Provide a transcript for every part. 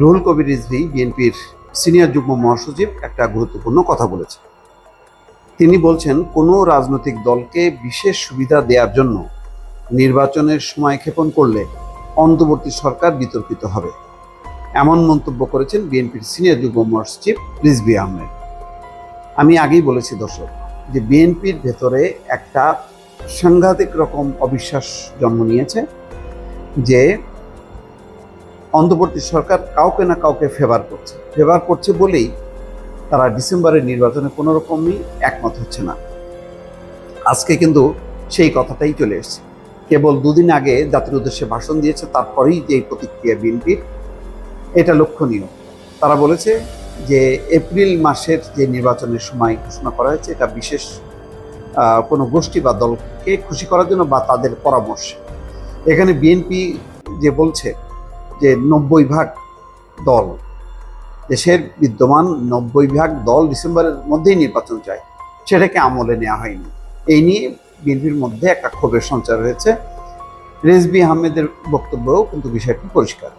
রুহুল কবির রিজভি, বিএনপির সিনিয়র যুগ্ম মহাসচিব, একটা গুরুত্বপূর্ণ কথা বলেছে তিনি বলছেন, কোনো রাজনৈতিক দলকে বিশেষ সুবিধা দেওয়ার জন্য নির্বাচনের সময় ক্ষেপণ করলে অন্তর্বর্তী সরকার বিতর্কিত হবে। এমন মন্তব্য করেছেন বিএনপির সিনিয়র যুগ্ম মহাসচিব রিজভি আহমেদ। আমি আগেই বলেছি, দর্শক, যে বিএনপির ভেতরে একটা সাংঘাতিক রকম অবিশ্বাস জন্ম নিয়েছে যে অন্তর্বর্তী সরকার কাউকে না কাউকে ফেভার করছে। ফেভার করছে বলেই তারা ডিসেম্বরের নির্বাচনে কোনো রকমই একমত হচ্ছে না। আজকে কিন্তু সেই কথাটাই চলে এসেছে। কেবল দুদিন আগে জাতির উদ্দেশ্যে ভাষণ দিয়েছে, তারপরেই যে প্রতিক্রিয়া বিএনপির, এটা লক্ষণীয়। তারা বলেছে যে এপ্রিল মাসের যে নির্বাচনের সময় ঘোষণা করা হয়েছে, এটা বিশেষ কোনো গোষ্ঠী বা দলকে খুশি করার জন্য বা তাদের পরামর্শ। এখানে বিএনপি যে বলছে যে নব্বই ভাগ দল। দেশের বিদ্যমান নব্বই ভাগ দল ডিসেম্বরের মধ্যেই নির্বাচন চায়। সেটাকে আমলে নেওয়া হয়নি। এই নিয়ে বিএনপির মধ্যে একটা ক্ষোভের সঞ্চার হয়েছে। রেজবি আহমেদের বক্তব্যও কিন্তু বিষয়টি পরিষ্কার।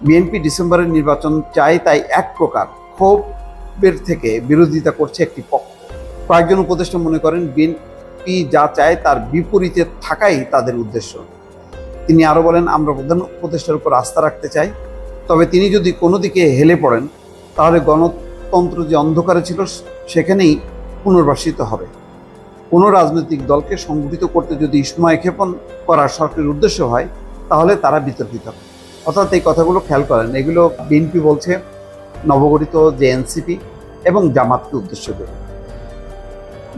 বিএনপি ডিসেম্বরের নির্বাচন চায় তাই এক প্রকার ক্ষোভের থেকে বিরোধিতা করছে একটি পক্ষ। কয়েকজন উপদেষ্টা মনে করেন, বিএনপি যা চায় তার বিপরীতে থাকাই তাদের উদ্দেশ্য। তিনি আরও বলেন, আমরা প্রধান উপদেষ্টার উপর আস্থা রাখতে চাই। তবে তিনি যদি কোনো দিকে হেলে পড়েন, তাহলে গণতন্ত্র যে অন্ধকারে ছিল, সেখানেই পুনর্বাসিত হবে। কোনো রাজনৈতিক দলকে সংগঠিত করতে যদি সময় ক্ষেপণ করার সরকারের উদ্দেশ্য হয়, তাহলে তারা বিতর্কিত হবে। অর্থাৎ এই কথাগুলো খেয়াল করেন। এগুলো বিএনপি বলছে নবগঠিত যে এনসিপি এবং জামাতকে উদ্দেশ্য করে।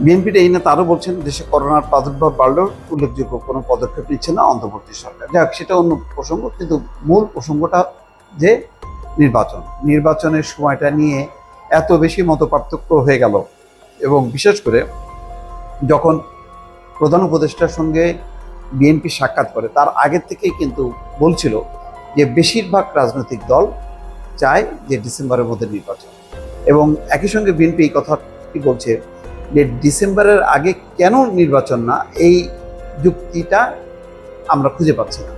বিএনপির এই নেতা আরও বলছেন, দেশে করোনার প্রাদুর্ভাব বাড়লেও উল্লেখযোগ্য কোনো পদক্ষেপ নিচ্ছে না অন্তর্বর্তী সরকার। যাক, সেটা অন্য প্রসঙ্গ, কিন্তু মূল প্রসঙ্গটা যে নির্বাচন। নির্বাচনের সময়টা নিয়ে এত বেশি মত হয়ে গেল এবং বিশেষ করে যখন প্রধান উপদেষ্টার সঙ্গে বিএনপি সাক্ষাৎ করে, তার আগের থেকেই কিন্তু বলছিল যে বেশিরভাগ রাজনৈতিক দল চায় যে ডিসেম্বরের মধ্যে নির্বাচন। এবং একই সঙ্গে বিএনপি এই কথাটি বলছে ডিসেম্বরের আগে কেন নির্বাচন না, এই যুক্তিটা আমরা খুঁজে পাচ্ছি না।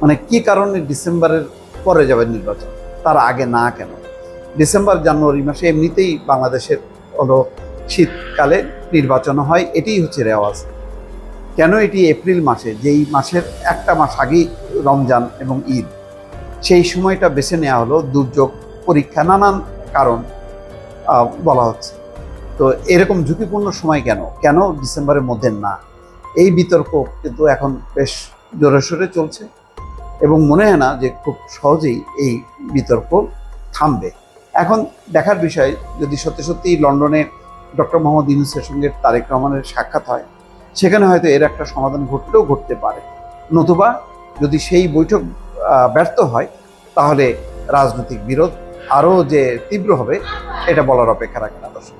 মানে কি কারণে ডিসেম্বরের পরে যাবে নির্বাচন? তার আগে না কেন? ডিসেম্বর, জানুয়ারি মাসে এমনিতেই বাংলাদেশের হলো শীতকালে নির্বাচন হয়, এটিই হচ্ছে রেওয়াজ। কেন এটি এপ্রিল মাসে? যেই মাসের একটা মাস আগেই রমজান এবং ঈদ। সেই সময়টা বেছে নেওয়া হলো দুর্যোগ পরীক্ষা, নানান কারণ বলা হচ্ছে। তো এরকম ঝুঁকিপূর্ণ সময় কেন? কেন ডিসেম্বরের মধ্যে না? এই বিতর্ক কিন্তু এখন বেশ জোরে সোরে চলছে এবং মনে হয় না যে খুব সহজেই এই বিতর্ক থামবে। এখন দেখার বিষয়, যদি সত্যি সত্যি লন্ডনে ডক্টর মোহাম্মদ ইউনুসের সঙ্গে তারেক রহমানের সাক্ষাৎ হয়, সেখানে হয়তো এর একটা সমাধান ঘটলেও ঘটতে পারে। নতুবা যদি সেই বৈঠক ব্যর্থ হয়, তাহলে রাজনৈতিক বিরোধ আরও যে তীব্র হবে, এটা বলার অপেক্ষা রাখে না দর্শক।